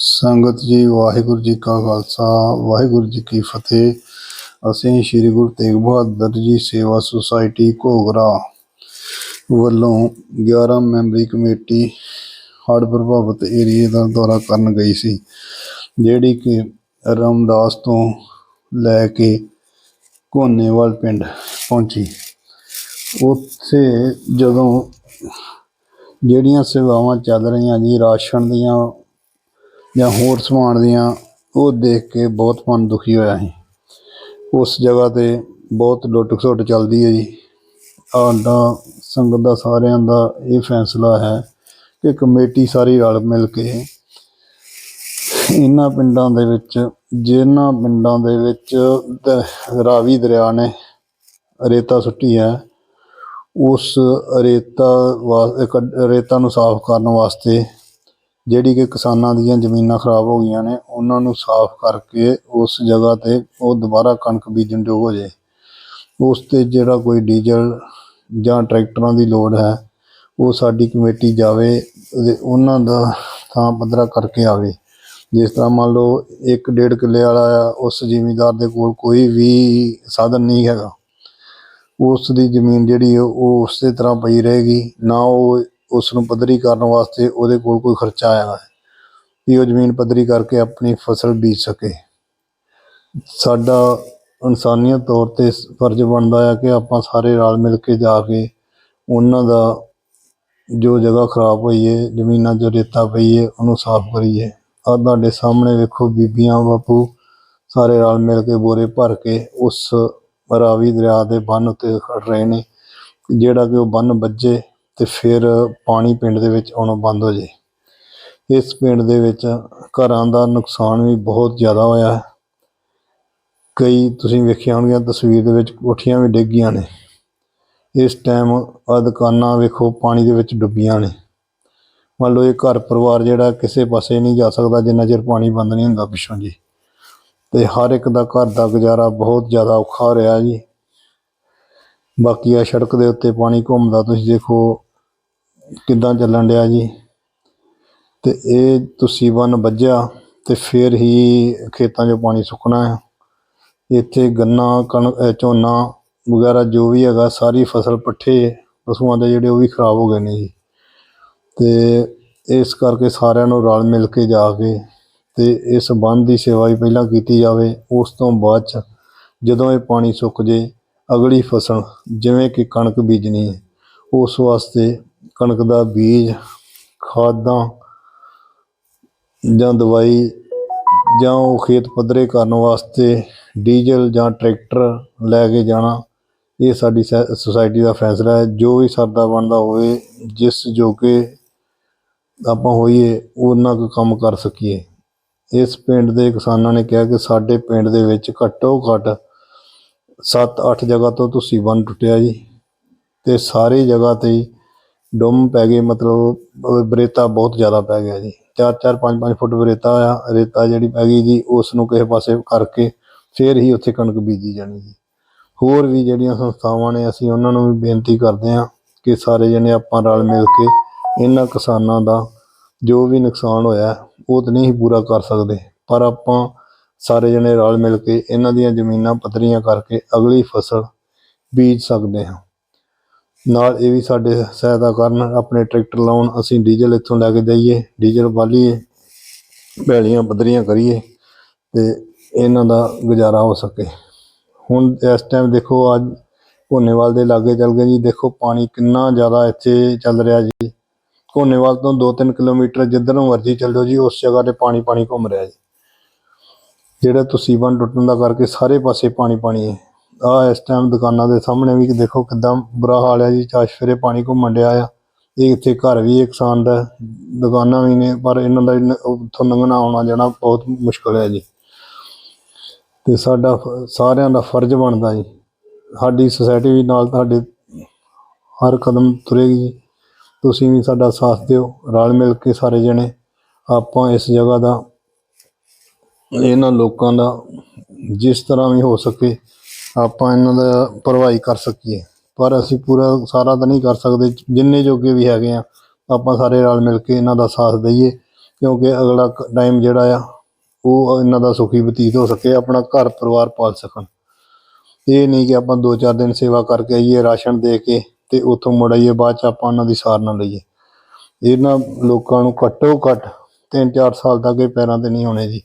ਸੰਗਤ ਜੀ, ਵਾਹਿਗੁਰੂ ਜੀ ਕਾ ਖਾਲਸਾ, ਵਾਹਿਗੁਰੂ ਜੀ ਕੀ ਫਤਿਹ। ਅਸੀਂ ਸ੍ਰੀ ਗੁਰੂ ਤੇਗ ਬਹਾਦਰ ਜੀ ਸੇਵਾ ਸੁਸਾਇਟੀ ਘੋਗਰਾ ਵੱਲੋਂ 11 ਮੈਂਬਰੀ ਕਮੇਟੀ ਹੜ੍ਹ ਪ੍ਰਭਾਵਿਤ ਏਰੀਏ ਦਾ ਦੌਰਾ ਕਰਨ ਗਈ ਸੀ, ਜਿਹੜੀ ਕਿ ਰਾਮਦਾਸ ਤੋਂ ਲੈ ਕੇ ਘੋਨੇਵਾਲ ਪਿੰਡ ਪਹੁੰਚੀ। ਉੱਥੇ ਜਦੋਂ ਜਿਹੜੀਆਂ ਸੇਵਾਵਾਂ ਚੱਲ ਰਹੀਆਂ ਜੀ, ਰਾਸ਼ਨ ਦੀਆਂ ਜਾਂ ਹੋਰ ਸਮਾਨ ਦੀਆਂ, ਉਹ ਦੇਖ ਕੇ ਬਹੁਤ ਮਨ ਦੁਖੀ ਹੋਇਆ ਸੀ। ਉਸ ਜਗ੍ਹਾ ਤੇ ਬਹੁਤ ਲੁੱਟ ਖਸੁੱਟ ਚੱਲਦੀ ਹੈ ਜੀ। ਸਾਡਾ ਸੰਗਤ ਦਾ ਸਾਰਿਆਂ ਦਾ ਇਹ ਫੈਸਲਾ ਹੈ ਕਿ ਕਮੇਟੀ ਸਾਰੀ ਰਲ ਮਿਲ ਕੇ ਇਹਨਾਂ ਪਿੰਡਾਂ ਦੇ ਵਿੱਚ, ਜਿਹਨਾਂ ਪਿੰਡਾਂ ਦੇ ਵਿੱਚ ਰਾਵੀ ਦਰਿਆ ਨੇ ਰੇਤਾ ਸੁੱਟੀ ਹੈ, ਉਸ ਰੇਤਾ ਵਾ- ਕੱਢ- ਰੇਤਾ ਨੂੰ ਸਾਫ਼ ਕਰਨ ਵਾਸਤੇ ਜਿਹੜੀ ਕਿ ਕਿਸਾਨਾਂ ਦੀਆਂ ਜ਼ਮੀਨਾਂ ਖਰਾਬ ਹੋ ਗਈਆਂ ਨੇ, ਉਹਨਾਂ ਨੂੰ ਸਾਫ਼ ਕਰਕੇ ਉਸ ਜਗ੍ਹਾ ਤੇ ਉਹ ਦੁਬਾਰਾ ਕਣਕ ਬੀਜਣ ਯੋਗ ਹੋ ਜਾਏ। ਉਸ ਤੇ ਜਿਹੜਾ ਕੋਈ ਡੀਜ਼ਲ ਜਾਂ ਟਰੈਕਟਰਾਂ ਦੀ ਲੋੜ ਹੈ, ਉਹ ਸਾਡੀ ਕਮੇਟੀ ਜਾਵੇ ਉਹਦੇ- ਉਹਨਾਂ ਦਾ ਥਾਂ ਪੱਧਰਾ ਕਰਕੇ ਆਵੇ। ਜਿਸ ਤਰ੍ਹਾਂ ਮੰਨ ਲਓ ਇੱਕ ਡੇਢ ਕਿੱਲੇ ਵਾਲਾ ਆ ਉਸ ਜ਼ਿਮੀਂਦਾਰ ਦੇ ਕੋਲ ਕੋਈ ਵੀ ਸਾਧਨ ਨਹੀਂ ਹੈਗਾ। ਉਸ ਦੀ ਜ਼ਮੀਨ ਜਿਹੜੀ ਆ ਉਹ ਉਸੇ ਤਰ੍ਹਾਂ ਪਈ ਰਹੇਗੀ, ਨਾ ਉਹ ਉਸ ਨੂੰ ਪੱਧਰੀ ਕਰਨ ਵਾਸਤੇ ਉਹਦੇ ਕੋਲ ਕੋਈ ਖਰਚਾ ਆਏਗਾ ਵੀ ਉਹ ਜ਼ਮੀਨ ਪੱਧਰੀ ਕਰਕੇ ਆਪਣੀ ਫਸਲ ਬੀਜ ਸਕੇ। ਸਾਡਾ ਇਨਸਾਨੀਅਤ ਤੌਰ ਤੇ ਫਰਜ਼ ਬਣਦਾ ਹੈ ਕਿ ਆਪਾਂ ਸਾਰੇ ਰਲ ਮਿਲ ਕੇ ਜਾ ਕੇ ਉਹਨਾਂ ਦਾ ਜੋ ਜਗ੍ਹਾ ਖਰਾਬ ਹੋਈ ਹੈ ਜ਼ਮੀਨਾਂ 'ਚ ਰੇਤਾ ਪਈ ਹੈ ਉਹਨੂੰ ਸਾਫ਼ ਕਰੀਏ। ਆ ਤੁਹਾਡੇ ਸਾਹਮਣੇ ਵੇਖੋ ਬੀਬੀਆਂ, ਬਾਪੂ ਸਾਰੇ ਰਲ ਮਿਲ ਕੇ ਬੋਰੇ ਭਰ ਕੇ ਉਸ ਰਾਵੀ ਦਰਿਆ ਦੇ ਬੰਨ ਉੱਤੇ ਖੜ ਰਹੇ ਨੇ। ਜਿਹੜਾ ਕਿ ਉਹ ਬੰਨ ਵੱਜੇ ਤੇ ਫਿਰ ਪਾਣੀ ਪਿੰਡ ਦੇ ਵਿੱਚ ਆਉਣਾ ਬੰਦ ਹੋ ਜੇ ਇਸ ਪਿੰਡ ਦੇ ਵਿੱਚ ਘਰਾਂ ਦਾ ਨੁਕਸਾਨ ਵੀ ਬਹੁਤ ਜ਼ਿਆਦਾ ਹੋਇਆ ਹੈ। ਕਈ ਤੁਸੀਂ ਵੇਖਿਆ ਹੋਣਗੀਆਂ, ਤਸਵੀਰ ਦੇ ਵਿੱਚ ਕੋਠੀਆਂ ਵੀ ਡਿੱਗੀਆਂ ਨੇ। ਇਸ ਟਾਈਮ ਆ ਦੁਕਾਨਾਂ ਵੇਖੋ ਪਾਣੀ ਦੇ ਵਿੱਚ ਡੁੱਬੀਆਂ ਨੇ। ਮੰਨ ਲਓ ਇਹ ਘਰ ਪਰਿਵਾਰ ਜਿਹੜਾ ਕਿਸੇ ਪਾਸੇ ਨਹੀਂ ਜਾ ਸਕਦਾ, ਜਿੰਨਾ ਚਿਰ ਪਾਣੀ ਬੰਦ ਨਹੀਂ ਹੁੰਦਾ ਪਿੱਛੋਂ ਜੀ। ਤੇ ਹਰ ਇੱਕ ਦਾ ਘਰ ਦਾ ਗੁਜ਼ਾਰਾ ਬਹੁਤ ਜ਼ਿਆਦਾ ਔਖਾ ਹੋ ਰਿਹਾ ਜੀ। ਬਾਕੀ ਆ ਸੜਕ ਦੇ ਉੱਤੇ ਪਾਣੀ ਘੁੰਮਦਾ, ਤੁਸੀਂ ਦੇਖੋ ਕਿੱਦਾਂ ਚੱਲਣ ਡਿਆ ਜੀ? ਤੇ ਇਹ ਤੁਸੀਂ ਬੰਨ ਵੱਜਿਆ ਤੇ ਫਿਰ ਹੀ ਖੇਤਾਂ 'ਚੋਂ ਪਾਣੀ ਸੁੱਕਣਾ ਹੈ। ਇੱਥੇ ਗੰਨਾ ਕਣ ਝੋਨਾ ਵਗੈਰਾ ਜੋ ਵੀ ਹੈਗਾ, ਸਾਰੀ ਫਸਲ ਪੱਠੇ, ਪਸ਼ੂਆਂ ਦੇ ਜਿਹੜੇ ਉਹ ਵੀ ਖਰਾਬ ਹੋ ਗਏ ਨੇ ਜੀ। ਤੇ ਇਸ ਕਰਕੇ ਸਾਰਿਆਂ ਨੂੰ ਰਲ ਮਿਲ ਕੇ ਜਾ ਕੇ ਤੇ ਇਸ ਬੰਦ ਦੀ ਸੇਵਾ ਵੀ ਪਹਿਲਾਂ ਕੀਤੀ ਜਾਵੇ, ਉਸ ਤੋਂ ਬਾਅਦ ਚ ਜਦੋਂ ਇਹ ਪਾਣੀ ਸੁੱਕ ਜੇ, ਅਗਲੀ ਫਸਲ ਜਿਵੇਂ ਕਿ ਕਣਕ ਬੀਜਣੀ ਹੈ, ਉਸ ਵਾਸਤੇ ਕਣਕ ਦਾ ਬੀਜ, ਖਾਦਾਂ ਜਾਂ ਦਵਾਈ ਜਾਂ ਉਹ ਖੇਤ ਪੱਧਰੇ ਕਰਨ ਵਾਸਤੇ ਡੀਜ਼ਲ ਜਾਂ ਟਰੈਕਟਰ ਲੈ ਕੇ ਜਾਣਾ, ਇਹ ਸਾਡੀ ਸੈ- ਸੁਸਾਇਟੀ ਦਾ ਫੈਸਲਾ ਹੈ। ਜੋ ਵੀ ਸਰਦਾ ਬਣਦਾ ਹੋਵੇ, ਜਿਸ ਜੋ ਕਿ ਆਪਾਂ ਹੋਈਏ, ਉਹਨਾਂ ਕੁ ਕੰਮ ਕਰ ਸਕੀਏ। ਇਸ ਪਿੰਡ ਦੇ ਕਿਸਾਨਾਂ ਨੇ ਕਿਹਾ ਕਿ ਸਾਡੇ ਪਿੰਡ ਦੇ ਵਿੱਚ ਘੱਟੋ ਘੱਟ 7-8 ਜਗ੍ਹਾ ਤੋਂ ਤੁਸੀਂ ਬੰਨ ਟੁੱਟਿਆ ਜੀ, ਤੇ ਸਾਰੇ ਜਗ੍ਹਾ ਤੇ ਡੁੰਮ ਪੈ ਗਏ ਮਤਲਬ ਬਰੇਤਾ ਬਹੁਤ ਜ਼ਿਆਦਾ ਪੈ ਗਿਆ ਜੀ। 4-4 5-5 ਫੁੱਟ ਬਰੇਤਾ ਆ, ਰੇਤਾ ਜਿਹੜੀ ਪੈ ਗਈ ਜੀ ਉਸ ਨੂੰ ਕਿਸੇ ਪਾਸੇ ਕਰਕੇ ਫਿਰ ਹੀ ਉੱਥੇ ਕਣਕ ਬੀਜੀ ਜਾਣੀ ਜੀ। ਹੋਰ ਵੀ ਜਿਹੜੀਆਂ ਸੰਸਥਾਵਾਂ ਨੇ, ਅਸੀਂ ਉਹਨਾਂ ਨੂੰ ਵੀ ਬੇਨਤੀ ਕਰਦੇ ਹਾਂ ਕਿ ਸਾਰੇ ਜਣੇ ਆਪਾਂ ਰਲ ਮਿਲ ਕੇ ਇਹਨਾਂ ਕਿਸਾਨਾਂ ਦਾ ਜੋ ਵੀ ਨੁਕਸਾਨ ਹੋਇਆ, ਉਹ ਤਾਂ ਨਹੀਂ ਪੂਰਾ ਕਰ ਸਕਦੇ, ਪਰ ਆਪਾਂ ਸਾਰੇ ਜਣੇ ਰਲ ਮਿਲ ਕੇ ਇਹਨਾਂ ਦੀਆਂ ਜ਼ਮੀਨਾਂ ਪੱਧਰੀਆਂ ਕਰਕੇ ਅਗਲੀ ਫਸਲ ਬੀਜ ਸਕਦੇ ਹਾਂ। ਨਾਲ ਇਹ ਵੀ ਸਾਡੇ ਸਹਾਇਤਾ ਕਰਨ ਆਪਣੇ ਟਰੈਕਟਰ ਲਾਉਣ, ਅਸੀਂ ਡੀਜ਼ਲ ਇੱਥੋਂ ਲੈ ਕੇ ਜਾਈਏ, ਡੀਜ਼ਲ ਬਾਲੀਏ ਭੈਲੀਆਂ ਪੱਧਰੀਆਂ ਕਰੀਏ ਤੇ ਇਹਨਾਂ ਦਾ ਗੁਜ਼ਾਰਾ ਹੋ ਸਕੇ। ਹੁਣ ਇਸ ਟਾਈਮ ਦੇਖੋ ਅੱਜ ਘੋਨੇਵਾਲ ਦੇ ਲਾਗੇ ਚੱਲ ਗਏ ਜੀ, ਦੇਖੋ ਪਾਣੀ ਕਿੰਨਾ ਜ਼ਿਆਦਾ ਇੱਥੇ ਚੱਲ ਰਿਹਾ ਜੀ। ਘੋਨੇਵਾਲ ਤੋਂ 2-3 ਕਿਲੋਮੀਟਰ ਜਿੱਧਰ ਨੂੰ ਮਰਜ਼ੀ ਚੱਲ ਜਾਓ ਜੀ, ਉਸ ਜਗ੍ਹਾ ਤੇ ਪਾਣੀ ਪਾਣੀ ਘੁੰਮ ਰਿਹਾ ਜੀ। ਜਿਹੜਾ ਤੁਸੀਂ ਬੰਨ ਟੁੱਟਣ ਦਾ ਕਰਕੇ ਸਾਰੇ ਪਾਸੇ ਪਾਣੀ ਪਾਣੀ ਹੈ। ਆ ਇਸ ਟਾਈਮ ਦੁਕਾਨਾਂ ਦੇ ਸਾਹਮਣੇ ਵੀ ਦੇਖੋ ਕਿਦਾਂ ਬੁਰਾ ਹਾਲ ਹੈ ਜੀ ਚਾਸ਼ ਫਿਰੇ ਪਾਣੀ ਘੁੰਮਣ ਡਿਆ ਆ। ਇਹ ਇੱਥੇ ਘਰ ਵੀ ਇੱਕ ਕਿਸਾਨ ਦਾ ਦੁਕਾਨਾਂ ਵੀ ਨੇ, ਪਰ ਇਹਨਾਂ ਦਾ ਉੱਥੋਂ ਲੰਘਣਾ ਆਉਣਾ ਜਾਣਾ ਬਹੁਤ ਮੁਸ਼ਕਲ ਹੈ ਜੀ। ਤੇ ਸਾਡਾ ਸਾਰਿਆਂ ਦਾ ਫਰਜ਼ ਬਣਦਾ ਜੀ। ਸਾਡੀ ਸੁਸਾਇਟੀ ਵੀ ਨਾਲ ਤੁਹਾਡੇ ਹਰ ਕਦਮ ਤੁਰੇਗੀ ਜੀ। ਤੁਸੀਂ ਵੀ ਸਾਡਾ ਸਾਥ ਦਿਓ, ਰਲ ਮਿਲ ਕੇ ਸਾਰੇ ਜਣੇ। ਆਪਾਂ ਇਸ ਜਗ੍ਹਾ ਦਾ, ਇਹਨਾਂ ਲੋਕਾਂ ਦਾ ਜਿਸ ਤਰ੍ਹਾਂ ਵੀ ਹੋ ਸਕੇ ਆਪਾਂ ਇਹਨਾਂ ਦਾ ਭਰਵਾਈ ਕਰ ਸਕੀਏ। ਪਰ ਅਸੀਂ ਪੂਰਾ ਸਾਰਾ ਤਾਂ ਨਹੀਂ ਕਰ ਸਕਦੇ। ਜਿੰਨੇ ਜੋਗੇ ਵੀ ਹੈਗੇ ਆ, ਆਪਾਂ ਸਾਰੇ ਰਲ ਮਿਲ ਕੇ ਇਹਨਾਂ ਦਾ ਸਾਥ ਦਈਏ। ਕਿਉਂਕਿ ਅਗਲਾ ਟਾਈਮ ਜਿਹੜਾ ਆ, ਉਹ ਇਹਨਾਂ ਦਾ ਸੁਖੀ ਬਤੀਤ ਹੋ ਸਕੇ, ਆਪਣਾ ਘਰ ਪਰਿਵਾਰ ਪਾਲ ਸਕਣ। ਇਹ ਨਹੀਂ ਕਿ ਆਪਾਂ ਦੋ ਚਾਰ ਦਿਨ ਸੇਵਾ ਕਰਕੇ ਆਈਏ, ਰਾਸ਼ਨ ਦੇ ਕੇ ਤੇ ਉੱਥੋਂ ਮੁੜ ਆਈਏ, ਬਾਅਦ ਚ ਆਪਾਂ ਉਹਨਾਂ ਦੀ ਸਾਰ ਨਾ ਲਈਏ। ਇਹਨਾਂ ਲੋਕਾਂ ਨੂੰ ਘੱਟੋ ਘੱਟ ਤਿੰਨ ਚਾਰ ਸਾਲ ਤੱਕ ਇਹ ਪੈਰਾਂ ਤੇ ਨਹੀਂ ਹੋਣੇ ਜੀ।